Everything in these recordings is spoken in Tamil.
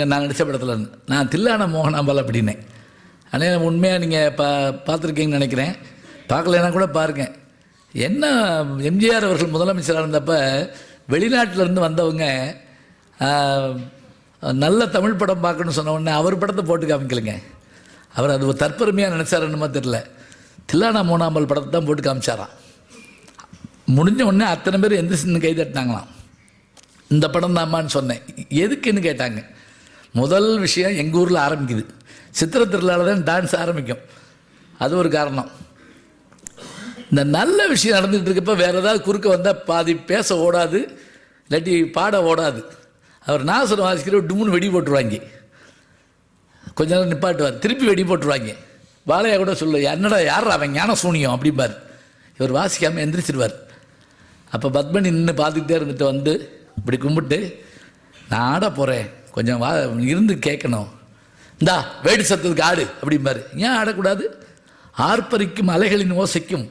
நான் நடித்த படத்தில் நான் தில்லான மோகனாம்பால் அப்படின்னேன். ஆனால் உண்மையாக நீங்கள் பா பார்த்துருக்கீங்கன்னு நினைக்கிறேன். பார்க்கலன்னா கூட பாருங்க. என்ன எம்ஜிஆர் அவர்கள் முதலமைச்சராக இருந்தப்போ வெளிநாட்டிலேருந்து வந்தவங்க நல்ல தமிழ் படம் பார்க்கணும்னு சொன்ன உடனே அவர் படத்தை போட்டு காமிக்கலைங்க. அவர் அது ஒரு தற்பெருமையாக நினச்சாரு என்னமோ தெரில தில்லானா மோனாம்பல் படத்தை தான் போட்டு காமிச்சாராம். முடிஞ்ச உடனே அத்தனை பேர் எந்த சின்ன கை தட்டினாங்களாம். இந்த படம் தாம்மான்னு சொன்னேன். எதுக்குன்னு கேட்டாங்க. முதல் விஷயம் எங்கள் ஊரில் ஆரம்பிக்குது. சித்திரை திருவிழாவில் தான் டான்ஸ் ஆரம்பிக்கும். அது ஒரு காரணம். இந்த நல்ல விஷயம் நடந்துகிட்டு இருக்கப்ப வேறு ஏதாவது குறுக்க வந்தால் பாதி பேச ஓடாது இல்லாட்டி பாட ஓடாது. அவர் நாசனம் வாசிக்கிற டுமுன்னு வெடி போட்டுருவாங்க. கொஞ்ச நேரம் நிப்பாட்டுவார். திருப்பி வெடி போட்டுருவாங்க. வாழையா கூட சொல்லு என்னடா யார் அவன் ஞான சூனியம்? அப்படிம்பார். இவர் வாசிக்காமல் எந்திரிச்சிருவார். அப்போ பத்மனி நின்று பார்த்துக்கிட்டே இருந்துட்டு வந்து இப்படி கும்பிட்டு நான் ஆட போகிறேன் கொஞ்சம் வா இருந்து கேட்கணும். இந்தா வேடி சத்தத்துக்கு ஆடு அப்படிம்பாரு. ஏன் ஆடக்கூடாது? ஆர்ப்பரிக்கும் அலைகளின் ஓசைக்கும்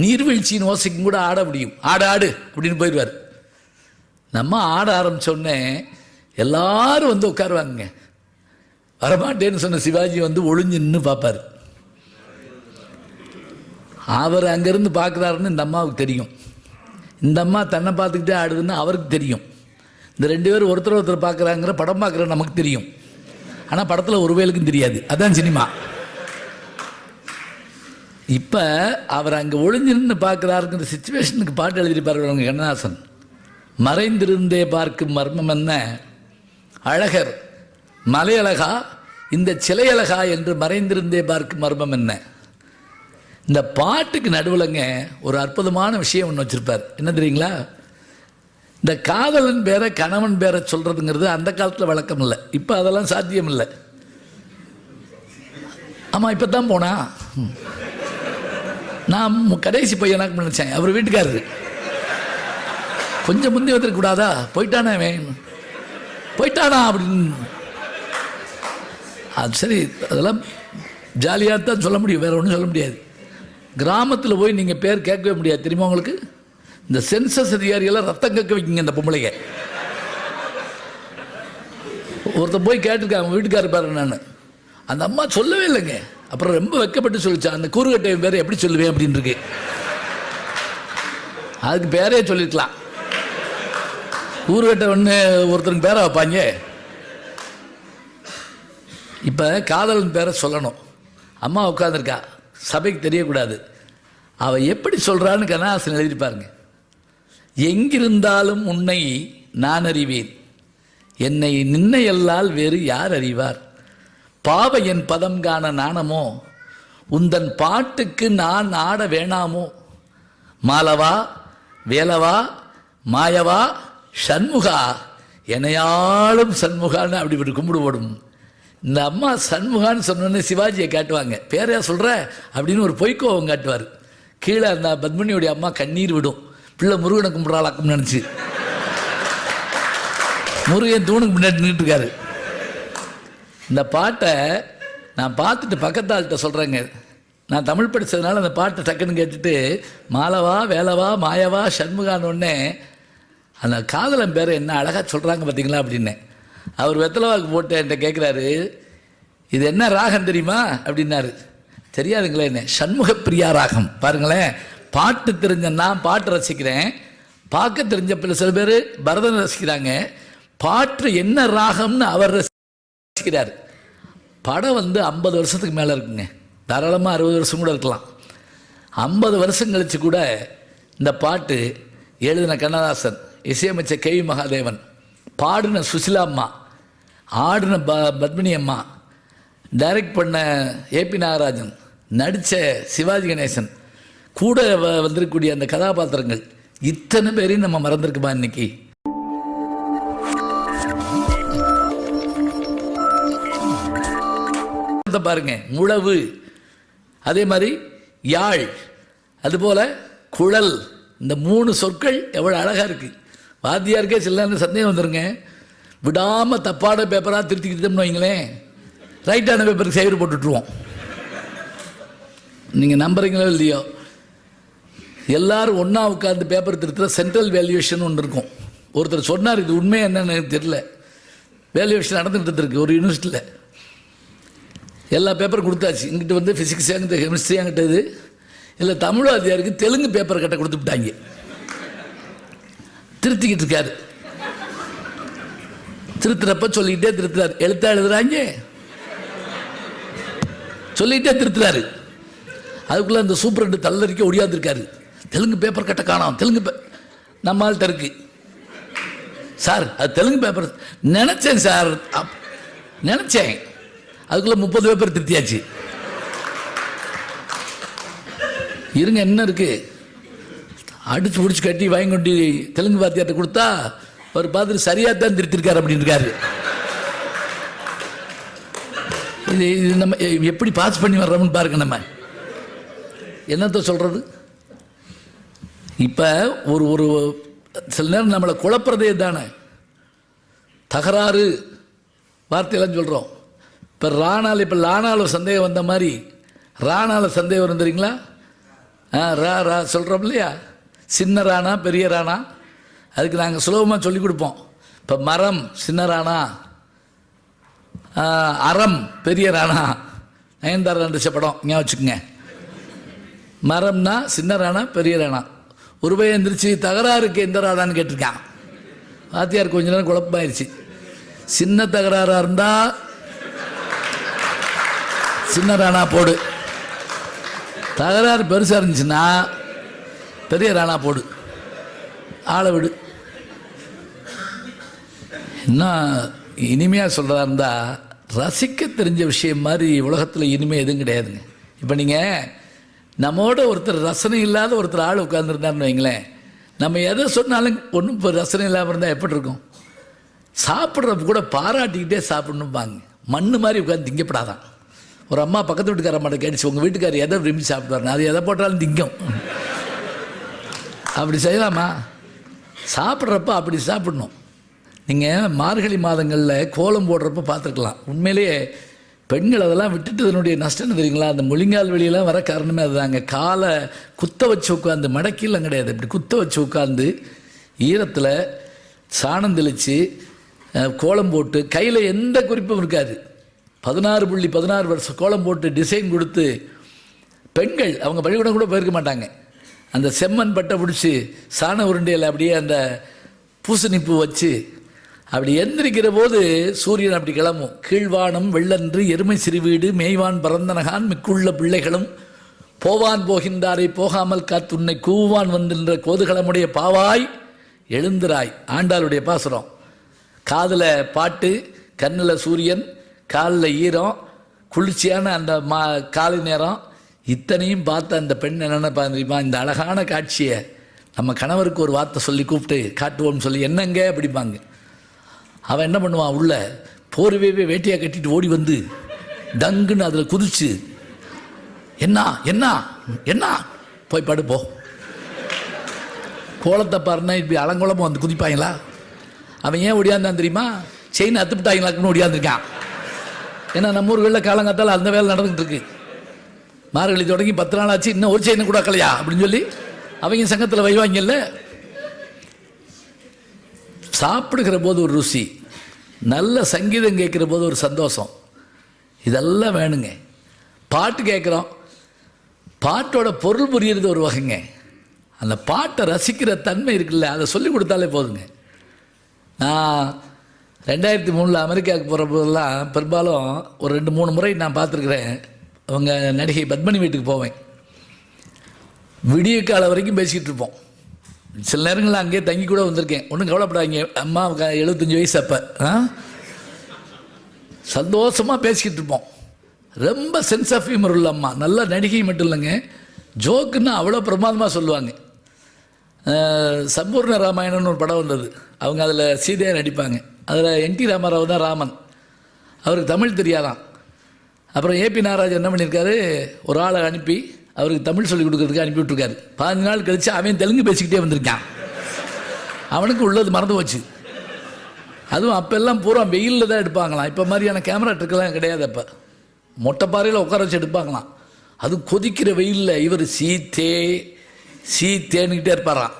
நீர்வீழ்ச்சியின் ஓசைக்கும் கூட ஆட முடியும். ஆடு ஆடு அப்படின்னு போயிடுவார். நம்ம ஆட ஆரம்பித்தோடனே எல்லாரும் வந்து உட்காருவாங்க வரமாட்டேன்னு சொன்ன சிவாஜி வந்து ஒளிஞ்சு நின்று பார்ப்பார். அவர் அங்கேருந்து பார்க்குறாருன்னு இந்த அம்மாவுக்கு தெரியும். இந்த அம்மா தன்னை பார்த்துக்கிட்டே ஆடுதுன்னு அவருக்கு தெரியும். இந்த ரெண்டு பேரும் ஒருத்தர் ஒருத்தர் பார்க்குறாங்கிற படம் பார்க்குற நமக்கு தெரியும். ஆனால் படத்தில் ஒரு வேலுக்கும் தெரியாது. அதான் சினிமா. இப்போ அவர் அங்கே ஒளிஞ்சு நின்று பார்க்குறாருங்கிற சுச்சுவேஷனுக்கு பாட்டு எழுதியிருப்பார்கள் அவங்க கண்ணதாசன். மறைந்திருந்தே பார்க்கும் மர்மம் என்ன? அழகர் மலையழகா? இந்த சிலையழகா என்று மறைந்திருந்தே பார்க்கும் மர்மம் என்ன? இந்த பாட்டுக்கு நடுவில்ங்க ஒரு அற்புதமான விஷயம் ஒன்று வச்சுருப்பார். என்ன தெரியுங்களா? இந்த காதலன் பேரை கணவன் பேரை சொல்கிறதுங்கிறது அந்த காலத்தில் வழக்கம் இல்லை. இப்போ அதெல்லாம் சாத்தியம் இல்லை. ஆமாம் இப்போ தான் போனா. ம். நான் கடைசி கடைசி பையனாக்கு நினச்சேன்? அவர் வீட்டுக்காரரு. கொஞ்சம் முந்தி வந்துருக்கூடாதா போயிட்டானே அவன். போயிட்டானா அப்படின்னு. அது சரி அதெல்லாம் ஜாலியாக தான் சொல்ல முடியும். வேற ஒன்றும் சொல்ல முடியாது. கிராமத்தில் போய் நீங்கள் பேர் கேட்கவே முடியாது. தெரியுமா உங்களுக்கு? இந்த சென்சஸ் அதிகாரியெல்லாம் ரத்தம் கேட்க வைக்கிங்க இந்த பொம்பளைங்க. ஒருத்தன் போய் கேட்டிருக்காங்க அவங்க வீட்டுக்காரர் பாரு நான். அந்த அம்மா சொல்லவே இல்லைங்க. அப்புறம் ரொம்ப வெக்கப்பட்டு சொல்லிச்சா அந்த கூறுகட்டை பேரை எப்படி சொல்லுவேன் அப்படின்னு இருக்கு அதுக்கு பேரே சொல்லிருக்கலாம். கூறுகட்டை ஒன்று ஒருத்தருக்கு பேரை வைப்பாங்க. இப்போ காதலன் பேரை சொல்லணும். அம்மா உட்காந்துருக்கா சபைக்கு தெரியக்கூடாது. அவள் எப்படி சொல்கிறான்னு கண்ணாசன் எழுதியிருப்பாருங்க எங்கிருந்தாலும் உன்னை நான் அறிவேன். என்னை நின்னையல்லால் வேறு யார் அறிவார்? பாவ என் பதம் காண நாணமோ? உந்தன் பாட்டுக்கு நான் ஆட வேணாமோ? மாலவா வேலவா மாயவா சண்முகா? என்னையாலும் சண்முகான்னு அப்படி இப்படி கும்பிடுபடும் இந்த அம்மா சண்முகான்னு சொன்னோன்னே சிவாஜியை காட்டுவாங்க. பேரையா சொல்கிற அப்படின்னு ஒரு பொய்க்கோவம் காட்டுவார். கீழே அந்த பத்மினியுடைய அம்மா கண்ணீர் விடும். பிள்ளை முருகனை கும்பிட்றாளாக்கும்னு நினச்சி. முருகன் தூணுக்கு முன்னாடி நின்றுட்டுருக்காரு இந்த பாட்டை நான் பார்த்துட்டு பக்கத்தாள்கிட்ட சொல்கிறேங்க நான் தமிழ் படித்ததுனால அந்த பாட்டை டக்குன்னு கேட்டுட்டு மாலவா வேலவா மாயவா சண்முகான்னு அந்த காதலன் பேரை என்ன அழகாக சொல்கிறாங்க பார்த்தீங்களா அப்படின்னு. அவர் வெத்தலவாக்கு போட்டு என்கிட்ட கேட்குறாரு இது என்ன ராகம் தெரியுமா? அப்படின்னாரு. தெரியாதுங்களே என்ன சண்முக பிரியா ராகம். பாருங்களேன். பாட்டு தெரிஞ்ச நான் பாட்டு ரசிக்கிறேன். பார்க்க தெரிஞ்ச பிள்ளை சில பேர் பரதனை ரசிக்கிறாங்க. பாட்டு என்ன ராகம்னு அவர் ரசிக்கிறார். படம் வந்து ஐம்பது வருஷத்துக்கு மேலே இருக்குங்க. தாராளமாக அறுபது வருஷம் கூட இருக்கலாம். ஐம்பது வருஷம் கழிச்சு கூட இந்த பாட்டு எழுதின கண்ணதாசன் இசையமைச்ச கே வி மகாதேவன் பாடின சுசிலா அம்மா ஆடின ப பத்மினி அம்மா டைரக்ட் பண்ண ஏபி நாகராஜன் நடித்த சிவாஜி கணேசன் கூட வ- வந்திருக்கக்கூடிய அந்த கதாபாத்திரங்கள் இத்தனை பேரையும் நம்ம மறந்துருக்குமா இன்னைக்கு? பாருங்க முழவு. அதே மாதிரி யாழ் அதுபோல் குழல். இந்த மூணு சொற்கள் எவ்வளோ அழகாக இருக்குது வாத்தியாருக்கே சில சந்தேகம் வந்துருங்க. விடாமல் தப்பான பேப்பராக திருத்திக்கிட்டோம்னு வைங்களேன். ரைட்டான பேப்பருக்கு சேவர் போட்டுட்ருவோம் நீங்கள் நம்புறீங்களோ இல்லையோ? எல்லாரும் ஒன்றா உட்கார்ந்து பேப்பர் திருத்துற சென்ட்ரல் வேல்யூவேஷன் ஒன்று இருக்கும். ஒருத்தர் சொன்னார் இது உண்மை என்னன்னு எனக்கு தெரியல. வேல்யூவேஷன் நடந்துகிட்டு இருக்கு ஒரு யூனிவர்சிட்டியில் எல்லா பேப்பரும் கொடுத்தாச்சு. இங்கிட்ட வந்து ஃபிசிக்ஸ் என்கிட்ட கெமிஸ்ட்ரி என்கிட்ட இது. இல்லை தமிழ் அதிகாரிக்கு தெலுங்கு பேப்பர் கட்ட கொடுத்து விட்டாங்க. திருத்திக்கிட்டு இருக்காரு. திருத்துறப்ப சொல்லிக்கிட்டே திருத்துறாரு. எழுத்தா எழுதுறாங்க. சொல்லிக்கிட்டே திருத்துறாரு. அதுக்குள்ளே அந்த சூப்பரண்டு தள்ளறிக்க ஒடியாந்துருக்காரு தெலுங்கு பேப்பர் கட்ட காணோம். தெலுங்கு பே நம்ம இருக்கு சார் அது தெலுங்கு பேப்பர் நினைச்சேன் சார். அப்- நினைச்சேன். அதுக்குள்ள முப்பது பேப்பர் திருத்தியாச்சு. இருங்க என்ன இருக்கு? அடிச்சு பிடிச்சி கட்டி வாங்கி கொண்டு தெலுங்கு வாத்தியார்ட்ட கொடுத்தா அவர் பார்த்துட்டு சரியாக தான் திருத்திருக்காரு அப்படின்னு இருக்காரு இது இது நம்ம எப்படி பாஸ் பண்ணி வர்றோம்னு பாருங்க நம்ம. என்னத்த சொல்றது? இப்போ ஒரு ஒரு சில நேரம் நம்மளை குழப்புறதே தானே? தகராறு வார்த்தையெல்லாம் சொல்கிறோம் இப்போ ராணால் இப்போ லானாவில் சந்தேகம் வந்த மாதிரி ராணாவில் சந்தேகம் வரும் தெரியுங்களா? ஆ ரா ரா சொல்கிறோம் இல்லையா? சின்ன ராணா பெரிய ராணா. அதுக்கு நாங்கள் சுலபமாக சொல்லி கொடுப்போம். இப்போ மரம் சின்ன ராணா. அறம் பெரிய ராணா. நயன்தாரா நடிச்ச படம் ஞாபகம் வச்சுக்கோங்க. மரம்னா சின்ன ராணா பெரிய ராணா. ஒரு பையன் எந்திரிச்சு தகராறுக்கு எந்த ராணான்னு கேட்டிருக்கான். வாத்தியார் கொஞ்ச நேரம் குழப்பமாயிருச்சு. சின்ன தகராறா இருந்தா சின்ன ராணா போடு. தகராறு பெருசாக இருந்துச்சுன்னா பெரிய ராணா போடு. ஆளை விடு. இன்னும் இனிமையாக சொல்கிறதா இருந்தால் ரசிக்க தெரிஞ்ச விஷயம் மாதிரி உலகத்தில் இனிமே எதுவும் கிடையாதுங்க. இப்போ நீங்கள் நம்மோட ஒருத்தர் ரசனை இல்லாத ஒருத்தர் ஆள் உட்காந்துருந்தாருன்னு வைங்களேன். நம்ம எதை சொன்னாலும் ஒன்றும் இப்போ ரசனை இல்லாமல் இருந்தால் எப்படி இருக்கும்? சாப்பிட்றப்ப கூட பாராட்டிக்கிட்டே சாப்பிடணும்பாங்க. மண்ணு மாதிரி உட்காந்து திங்கப்படாதான். ஒரு அம்மா பக்கத்து வீட்டுக்கார மாட்ட கேட்டுச்சு உங்கள் வீட்டுக்காரர் எதை விரும்பி சாப்பிடுவாருன்னு? அது எதை போட்டாலும் திங்கும். அப்படி செய்யலாமா? சாப்பிட்றப்ப அப்படி சாப்பிடணும். நீங்கள் மார்கழி மாதங்களில் கோலம் போடுறப்ப பார்த்துருக்கலாம். உண்மையிலேயே பெண்கள் அதெல்லாம் விட்டுட்டு அதனுடைய நஷ்டம் தெரியுங்களா? அந்த முழிங்கால் வெளியெல்லாம் வர காரணமே அதுதாங்க. காலை குத்த வச்சு உட்காந்து மடக்கிலாம் கிடையாது. இப்படி குத்த வச்சு உட்காந்து ஈரத்தில் சாணம் தெளித்து கோலம் போட்டு கையில் எந்த குறிப்பும் இருக்காது. பதினாறு புள்ளி பதினாறு வருஷம் கோலம் போட்டு டிசைன் கொடுத்து பெண்கள் அவங்க பள்ளிக்கூடம் கூட போயிருக்க மாட்டாங்க. அந்த செம்மண் பட்டை பிடிச்சி சாண உருண்டையில் அப்படியே அந்த பூசணிப்பூ வச்சு அப்படி எந்திரிக்கிற போது சூரியன் அப்படி கிளம்பும். கீழ்வானம் வெள்ளன்று எருமை சிறுவீடு மேய்வான் பரந்தனகான் மிக்குள்ள பிள்ளைகளும் போவான் போகின்றாரை போகாமல் காத்துன்னை கூவான் வந்தின்ற கோதுகளமுடைய பாவாய் எழுந்திராய். ஆண்டாளுடைய பாசுரம். காதில் பாட்டு கண்ணில் சூரியன் காலில் ஈரம் குளிர்ச்சியான அந்த மா காலை நேரம். இத்தனையும் பார்த்த அந்த பெண் என்ன தெரியுமா? இந்த அழகான காட்சியை நம்ம கணவருக்கு ஒரு வார்த்தை சொல்லி கூப்பிட்டு காட்டுவோம்னு சொல்லி என்னங்க? அப்படிம்பாங்க. அவன் என்ன பண்ணுவான்? உள்ள போர்வையவே வேட்டையாக கட்டிட்டு ஓடி வந்து டங்குன்னு அதில் குதிச்சு என்ன என்ன என்ன? போய் படுப்போ கோலத்தை பாருன்னா இப்படி அலங்கோலமாக வந்து குதிப்பாங்களா? அவன் ஏன் ஒடியாந்தான் தெரியுமா? செயின் அத்துப்பிட்டாங்களாக்குன்னு ஒடியாந்துருக்கான் ஏன்னா நம்ம ஊர்களில் காலங்காத்தால் அந்த வேலை நடந்துகிட்டு இருக்கு. மார்கழி தொடங்கி பத்து நாள் ஆச்சு இன்னும் ஒரு செயின் கூட கலையா அப்படின்னு சொல்லி அவங்க சங்கத்தில் வைவாங்கல்ல சாப்பிடுகிற போது ஒரு ருசி நல்ல சங்கீதம் கேட்குற போது ஒரு சந்தோஷம். இதெல்லாம் வேணுங்க. பாட்டு கேட்குறோம். பாட்டோட பொருள் புரியுறது ஒரு வகைங்க. அந்த பாட்டை ரசிக்கிற தன்மை இருக்குல்ல அதை சொல்லி கொடுத்தாலே போதுங்க. நான் ரெண்டாயிரத்தி மூணில் அமெரிக்காவுக்கு போகிற போதெல்லாம் பெரும்பாலும் ஒரு ரெண்டு மூணு முறை நான் பார்த்துருக்குறேன். அவங்க நடிகை பத்மனி வீட்டுக்கு போவேன். விடிய காலம் வரைக்கும் பேசிக்கிட்டு இருப்போம். சில நேரங்களில் அங்கேயே தங்கி கூட வந்திருக்கேன். ஒன்றும் கவலைப்படாதீங்க. அம்மா எழுபத்தஞ்சி வயசு அப்போ. ஆ? சந்தோஷமாக பேசிக்கிட்டு இருப்போம். ரொம்ப சென்ஸ் ஆஃப் ஹியூமர் உள்ள அம்மா. நல்ல நடிகை மட்டும் இல்லைங்க. ஜோக்குன்னா அவ்வளோ பிரமாதமாக சொல்லுவாங்க. சம்பூர்ண ராமாயணம்னு ஒரு படம் வந்தது. அவங்க அதில் சீதையாக நடிப்பாங்க. அதில் என் டி ராமாராவ் தான் ராமன். அவருக்கு தமிழ் தெரியாதான். அப்புறம் ஏபி நாகராஜ் என்ன பண்ணியிருக்காரு? ஒரு ஆளை அனுப்பி அவருக்கு தமிழ் சொல்லிக் கொடுக்கறதுக்கு அனுப்பி விட்டுருக்காரு. பதினஞ்சு நாள் கழிச்சு அவன் தெலுங்கு பேசிக்கிட்டே வந்திருக்கான். அவனுக்கு உள்ளது மறந்து போச்சு. அதுவும் அப்போல்லாம் பூரா வெயிலில் தான் எடுப்பாங்களாம். இப்போ மாதிரியான கேமரா ட்ரிக்கெல்லாம் கிடையாது அப்போ. மொட்டை பாறையில் உட்கார வச்சு எடுப்பாங்களாம். அது கொதிக்கிற வெயிலில் இவர் சீத்தே சீத்தேன்னுக்கிட்டே இருப்பாராம்.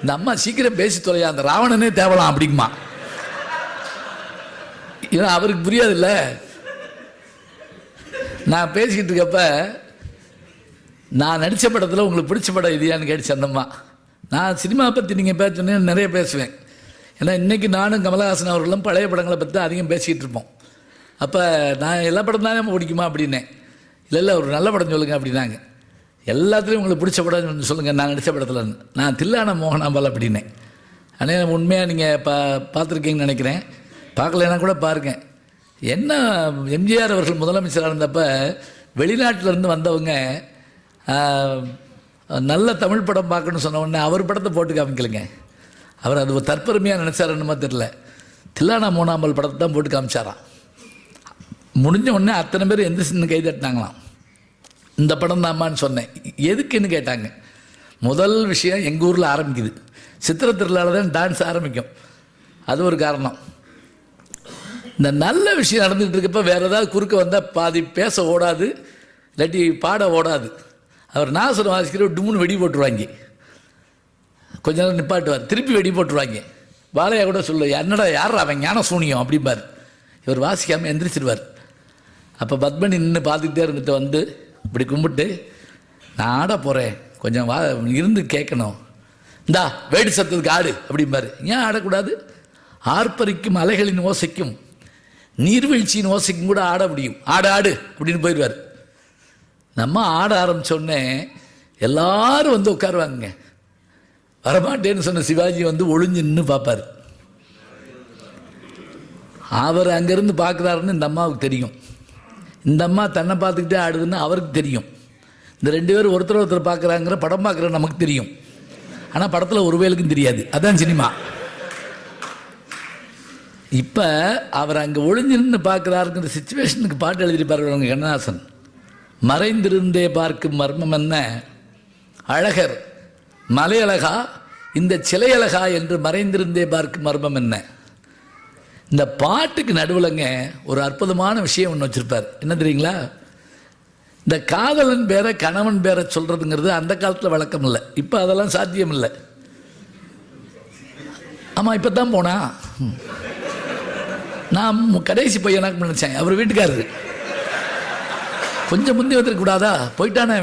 இந்த அம்மா சீக்கிரம் பேசி தொலையா அந்த ராவணனே தேவலாம் அப்படிங்குமா. ஏன்னா அவருக்கு புரியாதுல்ல. நான் பேசிக்கிட்டு இருக்கப்ப நான் நடித்த படத்தில் உங்களுக்கு பிடிச்ச படம் இதையான்னு கேட்டு அந்தம்மா நான் சினிமா பற்றி நீங்கள் பேசணுன்னு நிறைய பேசுவேன். ஏன்னா இன்றைக்கி நானும் கமலஹாசன் அவர்களும் பழைய படங்களை பற்றி தான் அதிகம் பேசிக்கிட்டு இருப்போம். அப்போ நான் எல்லா படம் தானே பிடிக்குமா அப்படின்னேன். இல்லை இல்லை ஒரு நல்ல படம் சொல்லுங்கள் அப்படின்னாங்க. எல்லாத்துலேயும் உங்களுக்கு பிடிச்ச படம் சொல்லுங்கள் நான் நடித்த படத்தில். நான் தில்லான மோகனாம்பால் அப்படின்னேன். ஆனால் உண்மையாக நீங்கள் பா பார்த்துருக்கீங்கன்னு நினைக்கிறேன். பார்க்கலைன்னா கூட பாருங்கள் என்ன எம்ஜிஆர் அவர்கள் முதலமைச்சராக இருந்தப்போ வெளிநாட்டிலேருந்து வந்தவங்க நல்ல தமிழ் படம் பார்க்கணும்னு சொன்ன உடனே அவர் படத்தை போட்டு காமிக்கலைங்க. அவர் அது ஒரு தற்பெருமையாக நினச்சாரு என்னமோ தெரில தில்லானா மூணாம்பல் படத்தை தான் போட்டு காமிச்சாராம். முடிஞ்ச உடனே அத்தனை பேர் எந்த சின்ன கை தட்டினாங்களாம். இந்த படம் தாம்மான்னு சொன்னேன். எதுக்குன்னு கேட்டாங்க. முதல் விஷயம் எங்கள் ஊரில் ஆரம்பிக்குது. சித்திர திருவிழாவில் தான் டான்ஸ் ஆரம்பிக்கும். அது ஒரு காரணம். இந்த நல்ல விஷயம் நடந்துகிட்டு இருக்கப்போ வேறு ஏதாவது குறுக்க வந்தால் பாதி பேச ஓடாது இல்லாட்டி பாட ஓடாது. அவர் நாசர் வாசிக்கிற டும்னு வெடி போட்டுருவாங்க. கொஞ்ச நேரம் நிப்பாட்டுவார். திருப்பி வெடி போட்டுருவாங்க. பாலையா கூட சொல்லு என்னடா யார் அவன் ஞான சூனியம்? அப்படிம்பார். இவர் வாசிக்காமல் எந்திரிச்சிருவார். அப்போ பத்மனி நின்று பார்த்துக்கிட்டே இருந்துட்டு வந்து இப்படி கும்பிட்டு நான் ஆட போகிறேன் கொஞ்சம் வா இருந்து கேட்கணும் இந்தா வேடு சத்தத்துக்கு ஆடு அப்படிம்பாரு. ஏன் ஆடக்கூடாது? ஆர்ப்பரிக்கும் அலைகளின் ஓசைக்கும் நீர்வீழ்ச்சியின் ஓசைக்கும் கூட ஆட முடியும். ஆடு ஆடு அப்படின்னு போயிடுவார். நம்ம ஆட ஆரம்பிச்சோடனே எல்லாரும் வந்து உட்காருவாங்க வரமாட்டேன்னு சொன்ன சிவாஜி வந்து ஒளிஞ்சு நின்று பார்ப்பார். அவர் அங்கேருந்து பார்க்குறாருன்னு இந்த அம்மாவுக்கு தெரியும். இந்த அம்மா தன்னை பார்த்துக்கிட்டே ஆடுதுன்னு அவருக்கு தெரியும். இந்த ரெண்டு பேரும் ஒருத்தர் ஒருத்தர் பார்க்குறாங்கிற படம் பார்க்குற நமக்கு தெரியும். ஆனால் படத்தில் ஒரு வேலுக்கும் தெரியாது. அதான் சினிமா. இப்போ அவர் அங்கே ஒளிஞ்சு நின்று பார்க்குறாருங்கிற சுச்சுவேஷனுக்கு பாட்டு எழுதியிருப்பார் அவங்க கண்ணதாசன். மறைந்திருந்தே பார்க்கும் மர்மம் என்ன? அழகர் மலையழகா? இந்த சிலையழகா என்று மறைந்திருந்தே பார்க்கும் மர்மம் என்ன? இந்த பாட்டுக்கு நடுவில்ங்க ஒரு அற்புதமான விஷயம் ஒன்று வச்சுருப்பார். என்ன தெரியுங்களா? இந்த காதலன் பேரை கணவன் பேரை சொல்கிறதுங்கிறது அந்த காலத்தில் வழக்கம் இல்லை. இப்போ அதெல்லாம் சாத்தியம் இல்லை. ஆமாம் இப்போ தான் போனா. ம். நான் கடைசி பையனாக்கு நினச்சேன். அவர் வீட்டுக்காரரு. கொஞ்சம் முந்தி வந்துருக்க கூடாதா? போயிட்டானே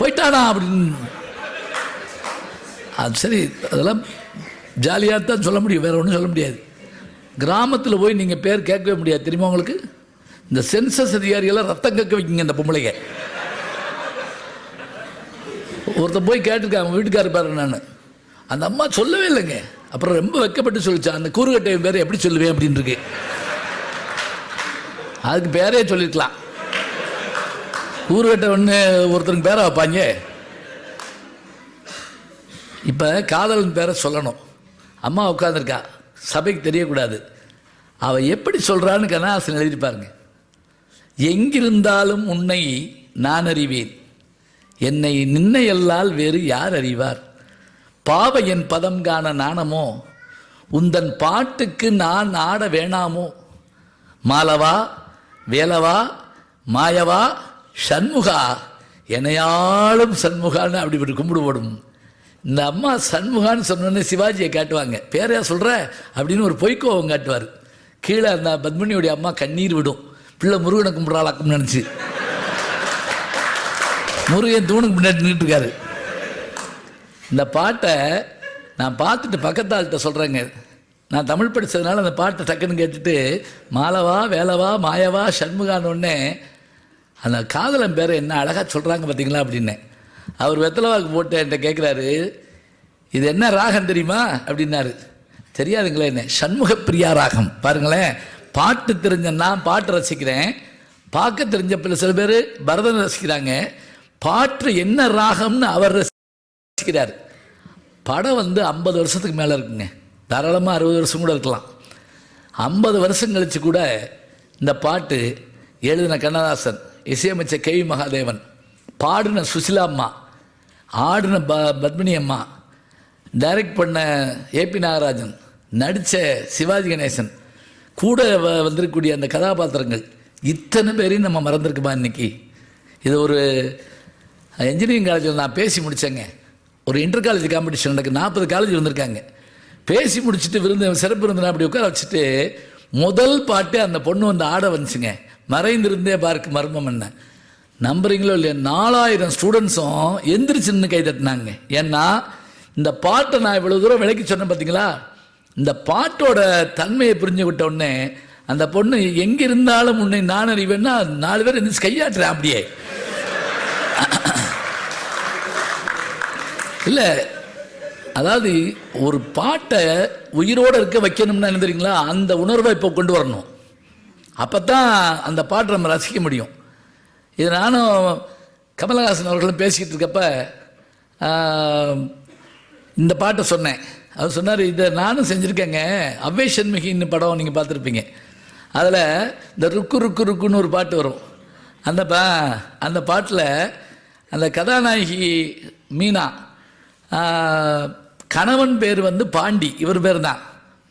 போயிட்டானா அப்படின்னு. அது சரி அதெல்லாம் ஜாலியாக தான் சொல்ல முடியும் வேற ஒன்றும் சொல்ல முடியாது. கிராமத்தில் போய் நீங்கள் பேர் கேட்கவே முடியாது தெரியுமா உங்களுக்கு? இந்த சென்சஸ் அதிகாரிகளாம் ரத்தம் கேட்க வைக்கிங்க இந்த பொம்பளைங்க. ஒருத்தன் போய் கேட்டிருக்காங்க வீட்டுக்காரர் பாரு நான். அந்த அம்மா சொல்லவே இல்லைங்க. அப்புறம் ரொம்ப வெக்கப்பட்டு சொல்லிச்சான் அந்த கூறுகட்டை பேர் எப்படி சொல்லுவேன் அப்படின்னு இருக்கு. அதுக்கு பேரே சொல்லியிருக்கலாம் கூறுகட்டை ஒன்று ஒருத்தருக்கு பேரை வைப்பாங்க. இப்போ காதலன் பேரை சொல்லணும். அம்மா உட்காந்துருக்கா சபைக்கு தெரியக்கூடாது. அவள் எப்படி சொல்கிறான்னு கண்ணாசன் எழுதியிருப்பாருங்க எங்கிருந்தாலும் உன்னை நான் அறிவேன். என்னை நின்னையல்லால் வேறு யார் அறிவார்? பாவ என் பதம் காண நாணமோ? உந்தன் பாட்டுக்கு நான் ஆட வேணாமோ? மாலவா வேலவா மாயவா சண்முகா என்னையாளும் சண்முகான்னு அப்படி இப்படி கும்பிடு போடும். இந்த அம்மா சண்முகான்னு சொன்னோன்னே சிவாஜியை காட்டுவாங்க. பேரையா சொல்கிற அப்படின்னு ஒரு பொய்க்கோவம் காட்டுவார். கீழே அந்த பத்மினியுடைய அம்மா கண்ணீர் விடும். பிள்ளை முருகனை கும்பிட்றாளாக்கும்னு நினச்சி. முருகன் தூணுக்கு முன்னாடி இருக்காரு இந்த பாட்டை நான் பார்த்துட்டு பக்கத்தாள்கிட்ட சொல்கிறேங்க நான் தமிழ் படித்ததுனால அந்த பாட்டை டக்குன்னு கேட்டுட்டு மாலவா வேலவா மாயவா சண்முகான்னு உடனே அந்த காதலன் பேரை என்ன அழகாக சொல்கிறாங்க பார்த்தீங்களா அப்படின்னு. அவர் வெத்தலவாக்கு போட்டு என்கிட்ட கேட்குறாரு இது என்ன ராகம் தெரியுமா? அப்படின்னாரு. தெரியாதுங்களே என்ன சண்முக பிரியா ராகம். பாருங்களேன் பாட்டு தெரிஞ்ச நான் பாட்டு ரசிக்கிறேன். பார்க்க தெரிஞ்ச பிள்ளை சில பேர் பரதன் ரசிக்கிறாங்க. பாட்டு என்ன ராகம்னு அவர் ரசிக்கிறார். படம் வந்து ஐம்பது வருஷத்துக்கு மேலே இருக்குங்க. தாராளமாக அறுபது வருஷம் கூட இருக்கலாம். ஐம்பது வருஷம் கழிச்சு கூட இந்த பாட்டு எழுதின கண்ணதாசன் இசையமைச்ச கே வி மகாதேவன் பாடின சுசிலா அம்மா ஆடின ப பத்மினி அம்மா டைரக்ட் பண்ண ஏபி நாகராஜன் நடித்த சிவாஜி கணேசன் கூட வ- வந்திருக்கக்கூடிய அந்த கதாபாத்திரங்கள் இத்தனை பேரையும் நம்ம மறந்துருக்குமா இன்னைக்கு? இது ஒரு இன்ஜினியரிங் காலேஜில் நான் பேசி முடித்தேங்க ஒரு இன்டர் காலேஜ் காம்படிஷன் நடக்கு நாற்பது காலேஜ் வந்திருக்காங்க. பேசி முடிச்சுட்டு விருந்து சிறப்பு விருந்தினா அப்படி உட்கார வச்சுட்டு முதல் பாட்டு அந்த பொண்ணு வந்து ஆட வந்துச்சுங்க. மறைந்திருந்தே பார்க்க மர்மம் என்ன? நம்புறீங்களோ இல்லையா நாலாயிரம் ஸ்டூடெண்ட்ஸும் எந்திரிச்சுன்னு கை தட்டினாங்க. ஏன்னா இந்த பாட்டை நான் இவ்வளோ தூரம் விளக்கி சொன்னேன் பார்த்தீங்களா இந்த பாட்டோட தன்மையை புரிஞ்சு விட்ட உடனே அந்த பொண்ணு எங்கே இருந்தாலும் உன்னை நான் அறிவேன்னா நாலு பேர் எந்திரிச்சு கையாட்டுறேன் அப்படியே. இல்லை அதாவது ஒரு பாட்டை உயிரோடு இருக்க வைக்கணும்னா என்ன தெரியுங்களா? அந்த உணர்வை இப்போ கொண்டு வரணும். அப்போ தான் அந்த பாட்டை நம்ம ரசிக்க முடியும். இது நானும் கமலஹாசன் அவர்களும் பேசிக்கிட்டு இருக்கப்ப இந்த பாட்டை சொன்னேன். அவர் சொன்னார் இதை நானும் செஞ்சுருக்கேங்க. அவ்வை சண்முகின்னு படம் நீங்கள் பார்த்துருப்பீங்க. அதில் இந்த ருக்கு ருக்கு ருக்குன்னு ஒரு பாட்டு வரும். அந்த பா அந்த பாட்டில் அந்த கதாநாயகி மீனா கணவன் பேர் வந்து பாண்டி. இவர் பேர் தான்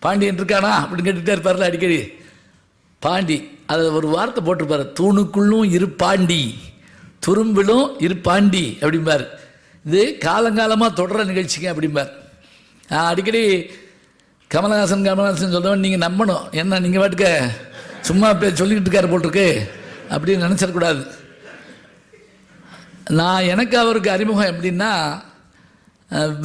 பாண்டியன் இருக்கானா அப்படின்னு கேட்டுகிட்டே இருப்பார்ல அடிக்கடி. பாண்டி. அதில் ஒரு வார்த்தை போட்டிருப்பார். தூணுக்குள்ளும் இரு பாண்டி. துரும்பிலும் இரு பாண்டி அப்படிம்பார். இது காலங்காலமாக தொடர நிகழ்ச்சிங்க அப்படிம்பார். நான் அடிக்கடி கமலஹாசன் கமலஹாசன் சொல்றவன் நீங்கள் நம்பணும். என்ன நீங்கள் பாட்டுக்க சும்மா பே சொல்லிக்கிட்டு இருக்காரு போட்டிருக்கு. அப்படின்னு நினச்சிடக்கூடாது நான் எனக்கு அவருக்கு அறிமுகம் எப்படின்னா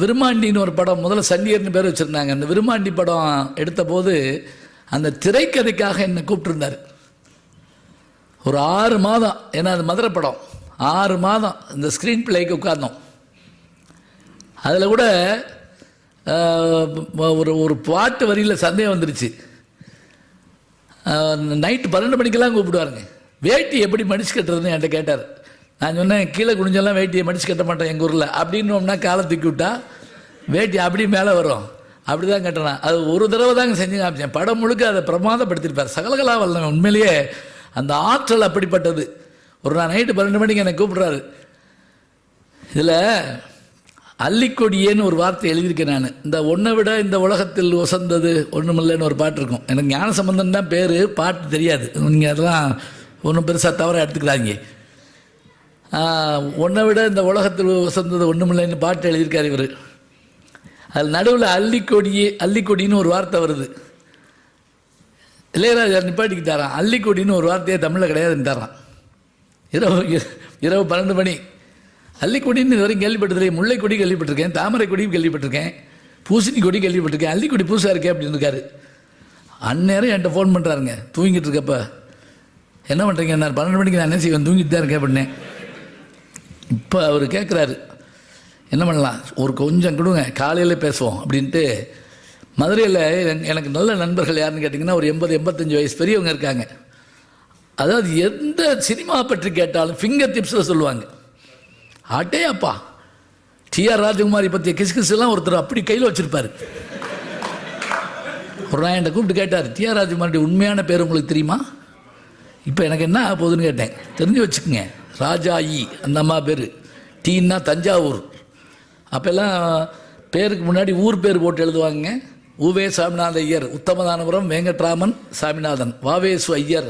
விருமாண்டின்னு ஒரு படம் முதல்ல சண்டியர்னு பேர் வச்சுருந்தாங்க. அந்த விருமாண்டி படம் எடுத்த போது அந்த திரைக்கதைக்காக என்னை கூப்பிட்டுருந்தார். ஒரு ஆறு மாதம் ஏன்னா அது மதுரை படம். ஆறு மாதம் இந்த ஸ்க்ரீன் பிளேக்கு உட்கார்ந்தோம். அதில் கூட ஒரு ஒரு பாட்டு வரியில் சந்தேகம் வந்துருச்சு. நைட்டு பன்னெண்டு மணிக்கெல்லாம் கூப்பிடுவாருங்க. வேட்டி எப்படி மடிச்சு கட்டுறதுன்னு என்கிட்ட கேட்டார். நான் சொன்னேன் கீழே குனிஞ்செல்லாம் வேட்டியை மடிச்சு கட்ட மாட்டேன் எங்கள் ஊரில். அப்படின்னோம்னா காலை தூக்கி விட்டா வேட்டி அப்படி மேலே வரும். அப்படி தான் கட்டணும் அது ஒரு தடவை தாங்க செஞ்சு காமிச்சேன். படம் முழுக்க அதை பிரமாதப்படுத்திருப்பார் சகலகலா வல்லவன் உண்மையிலேயே அந்த ஆற்றல் அப்படிப்பட்டது. ஒரு நாள் நைட்டு பன்னெண்டு மணிக்கு என்னை கூப்பிட்றாரு. இதில் அல்லிக்கொடியேன்னு ஒரு வார்த்தை எழுதியிருக்கேன் நான். இந்த ஒன்றை விட இந்த உலகத்தில் உசந்தது ஒன்றுமில்லைன்னு ஒரு பாட்டு இருக்கும். எனக்கு ஞான சம்பந்தம் தான் பேர் பாட்டு தெரியாது. நீங்கள் அதெல்லாம் ஒன்றும் பெருசாக தவற எடுத்துக்கிறாங்க ஒன்றை விட இந்த உலகத்தில் உசந்தது ஒன்றுமில்லைன்னு பாட்டு எழுதியிருக்கார் இவர். அதில் நடுவில் அள்ளிக்கொடியே அள்ளிக்கொடின்னு ஒரு வார்த்தை வருது. இளையராஜா நிப்பாட்டிக்கிட்டாரான் அள்ளிக்கொடின்னு ஒரு வார்த்தையே தமிழில் கிடையாதுன்ட்டாரான் இரவு இரவு பன்னெண்டு மணி. அள்ளிக்கொடின்னு இது வரைக்கும் கேள்விப்பட்டதில்லை. முல்லைக்கொடி கேள்விப்பட்டிருக்கேன் தாமரை கேள்விப்பட்டிருக்கேன் பூசணி கொடி கேள்விப்பட்டிருக்கேன். அள்ளிக்கொடி பூசா இருக்கே அப்படின்னு இருக்காரு. அந்நேரம் என்கிட்ட ஃபோன் பண்ணுறாருங்க தூங்கிட்டு இருக்கப்ப. என்ன பண்ணுறீங்க நான் பன்னெண்டு மணிக்கு நான் என்ன செய்வேன்? தூங்கிட்டு தான் இருக்கேன் அப்படின்னேன். இப்போ அவர் கேட்குறாரு என்ன பண்ணலாம்? ஒரு கொஞ்சம் கொடுங்க காலையில் பேசுவோம் அப்படின்ட்டு. மதுரையில் எனக்கு- நல்ல நண்பர்கள் யாருன்னு கேட்டிங்கன்னா ஒரு எண்பது எண்பத்தஞ்சு வயசு பெரியவங்க இருக்காங்க. அதாவது எந்த சினிமா பற்றி கேட்டாலும் ஃபிங்கர் டிப்ஸில் சொல்லுவாங்க. ஆட்டே அப்பா டிஆர் ராஜகுமாரி பற்றிய கிசுகிசு எல்லாம் ஒருத்தர் அப்படி கையில் வச்சுருப்பார். ஒரு நாள் என்கிட்ட கூப்பிட்டு கேட்டார் டிஆர் ராஜகுமாரி உண்மையான பேர் உங்களுக்கு தெரியுமா? இப்போ எனக்கு என்ன போகுதுன்னு கேட்டேன். தெரிஞ்சு வச்சுக்கோங்க ராஜா இ அந்த அம்மா பேர். டீன்னா தஞ்சாவூர். அப்போல்லாம் பேருக்கு முன்னாடி ஊர் பேர் போட்டு எழுதுவாங்க. ஊவே சாமிநாத ஐயர் உத்தமதானபுரம் வெங்கட்ராமன் சாமிநாதன் வாவேசு ஐயர்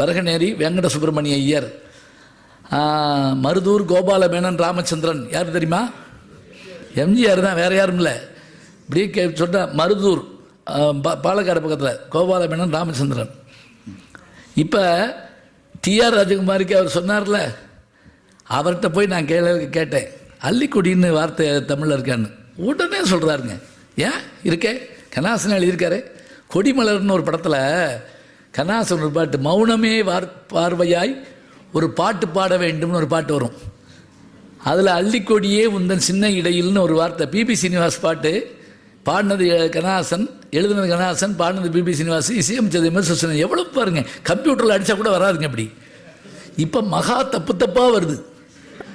வரகநேரி வெங்கட சுப்பிரமணிய ஐயர் மருதூர் கோபால மேனன் ராமச்சந்திரன் யார் தெரியுமா? எம்ஜிஆர் தான் வேறு யாரும் இல்லை. இப்படியே கே சொன்ன மருதூர் பாலக்காடு பக்கத்தில் கோபால மேனன் ராமச்சந்திரன். இப்போ டிஆர் ராஜகுமாரிக்கு அவர் சொன்னார்ல அவர்கிட்ட போய் நான் கேள்வி கேட்டேன். அல்லிக்கொடின்னு வார்த்தை தமிழில் இருக்கான்னு. உடனே சொல்கிறாருங்க ஏன்? இருக்கே. கண்ணாசன் எழுதியிருக்காரு. கொடிமலர்னு ஒரு படத்தில் கண்ணாசன் ஒரு பாட்டு மௌனமே வார் பார்வையாய் ஒரு பாட்டு பாட வேண்டும்னு ஒரு பாட்டு வரும். அதில் அள்ளிக்கொடியே உந்தன் சின்ன இடையில்னு ஒரு வார்த்தை பிபி சீனிவாஸ் பாட்டு. பாடினது கணாசன் எழுதுனது கணாசன் பாடினது பிபி சீனிவாஸ் இசையமைச்சது எம்எஸ் எவ்வளோ பாருங்க. கம்ப்யூட்டரில் அடித்தா கூட வராதுங்க அப்படி. இப்போ மகா தப்பு தப்பாக வருது.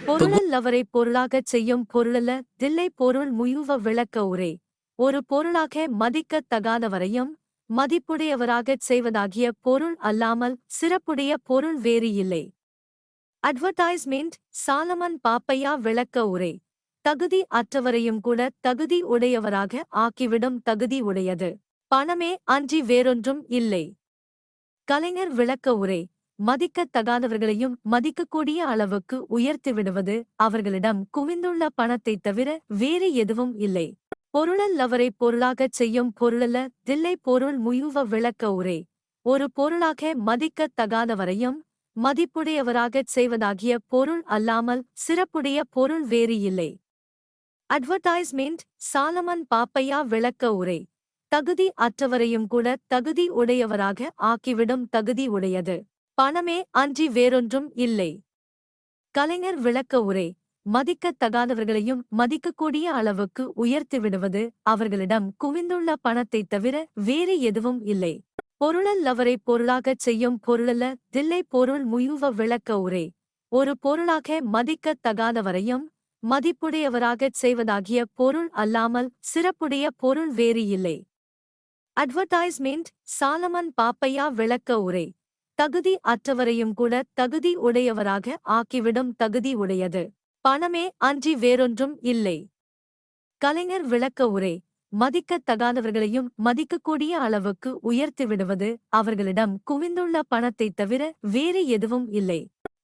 பொருளல் அவரை பொருளாகச் செய்யும் பொருளல்ல தில்லை பொருள் முயுவ விளக்க உரை. ஒரு பொருளாக மதிக்கத் தகாதவரையும் மதிப்புடையவராகச் செய்வதாகிய பொருள் அல்லாமல் சிறப்புடைய பொருள் வேறு இல்லை. அட்வர்டைஸ்மெண்ட் சாலமன் பாப்பையா விளக்க உரை. தகுதி அற்றவரையும் கூட தகுதி உடையவராக ஆக்கிவிடும் தகுதி உடையது. பணமே அன்றி வேறொன்றும் இல்லை. கலைஞர் விளக்க உரை. மதிக்கத் தகாதவர்களையும் மதிக்கக்கூடிய அளவுக்கு உயர்த்தி விடுவது அவர்களிடம் குவிந்துள்ள பணத்தைத் தவிர வேறு எதுவும் இல்லை. பொருளல் அவரை பொருளாகச் செய்யும் பொருளல்ல தில்லை பொருள் முயுவ விளக்க உரை. ஒரு பொருளாக மதிக்கத் தகாதவரையும் மதிப்புடையவராகச் செய்வதாகிய பொருள் அல்லாமல் சிறப்புடைய பொருள் வேறு இல்லை. அட்வர்டைஸ்மெண்ட் சாலமன் பாப்பையா விளக்க உரை. தகுதி அற்றவரையும் கூட தகுதி உடையவராக ஆக்கிவிடும் தகுதி உடையது. பணமே அன்றி வேறொன்றும் இல்லை. கலைஞர் விளக்க உரை மதிக்கத் தகாதவர்களையும் மதிக்கக்கூடிய அளவுக்கு உயர்த்திவிடுவது அவர்களிடம் குவிந்துள்ள பணத்தைத் தவிர வேறு எதுவும் இல்லை. பொருளல்லவரை பொருளாகச் செய்யும் பொருளல்ல தில்லை பொருள் முயுவ விளக்க உரை. ஒரு பொருளாக மதிக்கத் தகாதவரையும் மதிப்புடையவராகச் செய்வதாகிய பொருள் அல்லாமல் சிறப்புடைய பொருள் வேறு இல்லை. அட்வர்டைஸ்மெண்ட் சாலமன் பாப்பையா விளக்க உரை. தகுதி அற்றவரையும் கூட தகுதி உடையவராக ஆக்கிவிடும் தகுதி உடையது. பணமே அன்றி வேறொன்றும் இல்லை. கலைஞர் விளக்க உரை மதிக்கத் தகாதவர்களையும் மதிக்கக்கூடிய அளவுக்கு உயர்த்தி விடுவது அவர்களிடம் குவிந்துள்ள பணத்தைத் தவிர வேறு எதுவும் இல்லை.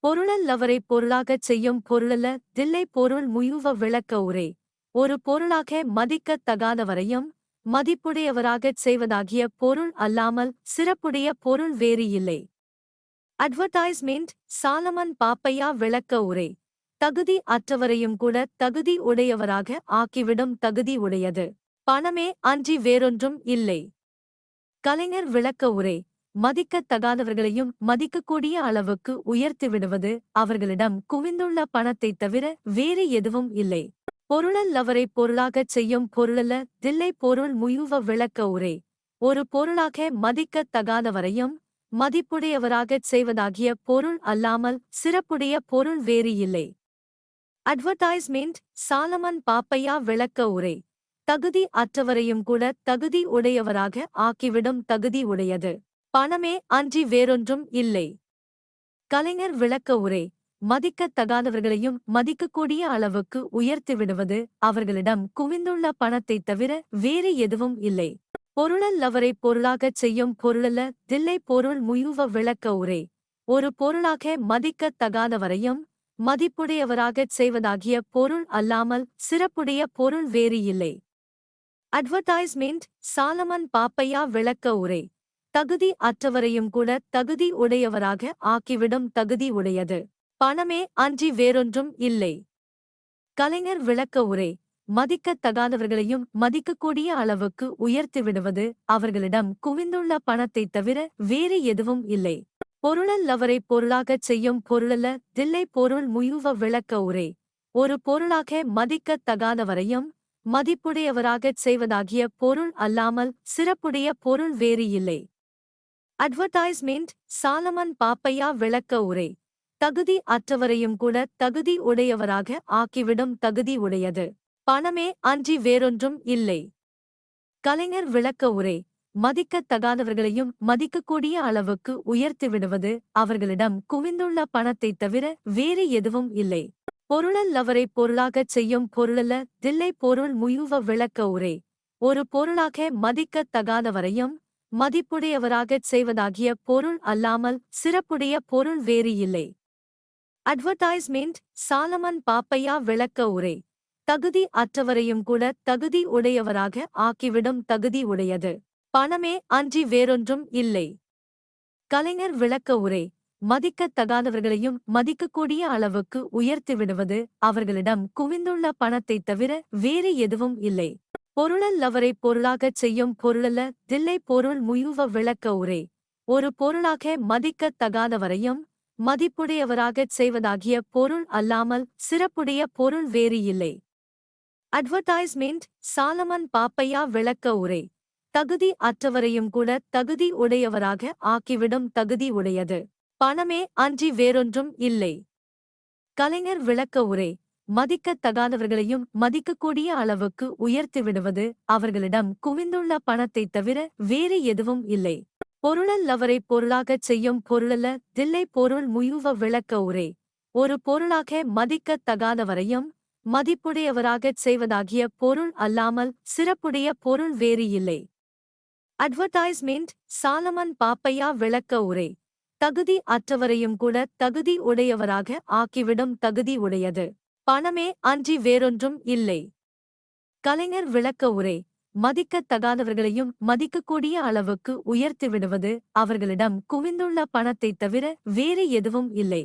பொருளல்லவரை பொருளாகச் செய்யும் பொருளல்ல தில்லை பொருள் முயுவ விளக்க உரை ஒரு பொருளாக மதிக்கத் தகாதவரையும் மதிப்புடையவராகச் செய்வதாகிய பொருள் அல்லாமல் சிறப்புடைய பொருள் வேறு இல்லை. அட்வர்டைஸ்மெண்ட் சாலமன் பாப்பையா விளக்க உரை. தகுதி அற்றவரையும் கூட தகுதி உடையவராக ஆக்கிவிடும் தகுதி உடையது. பணமே அன்றி வேறொன்றும் இல்லை. கலைஞர் விளக்க உரை. மதிக்கத் தகாதவர்களையும் மதிக்கக்கூடிய அளவுக்கு உயர்த்தி விடுவது அவர்களிடம் குவிந்துள்ள பணத்தைத் தவிர வேறு எதுவும் இல்லை. பொருளல்லவரை பொருளாகச் செய்யும் பொருளல்ல தில்லை பொருள் முயுவ விளக்க உரை. ஒரு பொருளாக மதிக்கத் தகாதவரையும் மதிப்புடையவராகச் செய்வதாகிய பொருள் அல்லாமல் சிறப்புடைய பொருள் வேறு இல்லை. அட்வர்டைஸ்மெண்ட் சாலமன் பாப்பையா விளக்க உரை. தகுதி அற்றவரையும் கூட தகுதி உடையவராக ஆக்கிவிடும் தகுதி உடையது. பணமே அன்றி வேறொன்றும் இல்லை. கலைஞர் விளக்க உரை. மதிக்கத் தகாதவர்களையும் மதிக்கக்கூடிய அளவுக்கு உயர்த்திவிடுவது அவர்களிடம் குவிந்துள்ள பணத்தைத் தவிர வேறு எதுவும் இல்லை. பொருளல்லவரை பொருளாகச் செய்யும் பொருளல்ல தில்லை பொருள் முயுவ விளக்க உரை. ஒரு பொருளாக மதிக்கத் தகாதவரையும் மதிப்புடையவராகச் செய்வதாகிய பொருள் அல்லாமல் சிறப்புடைய பொருள் வேறு இல்லை. அட்வர்டைஸ்மெண்ட் சாலமன் பாப்பையா விளக்க உரை. தகுதி அற்றவரையும் கூட தகுதி உடையவராக ஆக்கிவிடும் தகுதி உடையது. பணமே அன்றி வேறொன்றும் இல்லை. கலைஞர் விளக்க உரை. மதிக்கத் தகாதவர்களையும் மதிக்கக்கூடிய அளவுக்கு உயர்த்தி விடுவது அவர்களிடம் குவிந்துள்ள பணத்தைத் தவிர வேறு எதுவும் இல்லை. பொருளல்லவரை பொருளாகச் செய்யும் பொருளல்ல தில்லை பொருள் முயுவ விளக்க உரை. ஒரு பொருளாக மதிக்கத் தகாதவரையும் மதிப்புடையவராகச் செய்வதாகிய பொருள் அல்லாமல் சிறப்புடைய பொருள் வேறு இல்லை. அட்வர்டைஸ்மெண்ட் சாலமன் பாப்பையா விளக்க உரை. தகுதி அற்றவரையும் கூட தகுதி உடையவராக ஆக்கிவிடும் தகுதி உடையது. பணமே அன்றி வேறொன்றும் இல்லை. கலைஞர் விளக்க உரை மதிக்கத் தகாதவர்களையும் மதிக்கக்கூடிய அளவுக்கு உயர்த்தி விடுவது அவர்களிடம் குவிந்துள்ள பணத்தைத் தவிர வேறு எதுவும் இல்லை. பொருளல்லவரை பொருளாகச் செய்யும் பொருளல்ல தில்லை பொருள் முயுவ விளக்க உரை. ஒரு பொருளாக மதிக்கத் தகாதவரையும் மதிப்புடையவராகச் செய்வதாகிய பொருள் அல்லாமல் சிறப்புடைய பொருள் வேறு இல்லை. அட்வர்டைஸ்மெண்ட் சாலமன் பாப்பையா விளக்க உரை. தகுதி அற்றவரையும் கூட தகுதி உடையவராக ஆக்கிவிடும் தகுதி உடையது. பணமே அன்றி வேறொன்றும் இல்லை. கலைஞர் விளக்க உரை மதிக்கத் தகாதவர்களையும் மதிக்கக்கூடிய அளவுக்கு உயர்த்தி விடுவது அவர்களிடம் குவிந்துள்ள பணத்தைத் தவிர வேறு எதுவும் இல்லை. பொருளல்லவரை பொருளாகச் செய்யும் பொருளல்ல தில்லை பொருள் முயுவ விளக்க உரை. ஒரு பொருளாக மதிக்கத் தகாதவரையும் மதிப்புடையவராகச் செய்வதாகிய பொருள் அல்லாமல் சிறப்புடைய பொருள் வேறு இல்லை. அட்வர்டைஸ்மெண்ட் சாலமன் பாப்பையா விளக்க உரை. தகுதி அற்றவரையும் கூட தகுதி உடையவராக ஆக்கிவிடும் தகுதி உடையது. பணமே அன்றி வேறொன்றும் இல்லை. கலைஞர் விளக்க உரை மதிக்கத் தகாதவர்களையும் மதிக்கக்கூடிய அளவுக்கு உயர்த்தி விடுவது அவர்களிடம் குவிந்துள்ள பணத்தைத் தவிர வேறு எதுவும் இல்லை. பொருளல்லவரை பொருளாகச் செய்யும் பொருளல்ல தில்லை பொருள் முயுவ விளக்க உரை. ஒரு பொருளாக மதிக்கத் தகாதவரையும் மதிப்புடையவராகச் செய்வதாகிய பொருள் அல்லாமல் சிறப்புடைய பொருள் வேறு இல்லை. அட்வர்டைஸ்மெண்ட் சாலமன் பாப்பையா விளக்க உரை. தகுதி அற்றவரையும் கூட தகுதி உடையவராக ஆக்கிவிடும் தகுதி உடையது. பணமே அன்றி வேறொன்றும் இல்லை. கலைஞர் விளக்க உரை. மதிக்கத்தகாதவர்களையும் மதிக்கக்கூடிய அளவுக்கு உயர்த்திவிடுவது அவர்களிடம் குவிந்துள்ள பணத்தைத் தவிர வேறு எதுவும் இல்லை.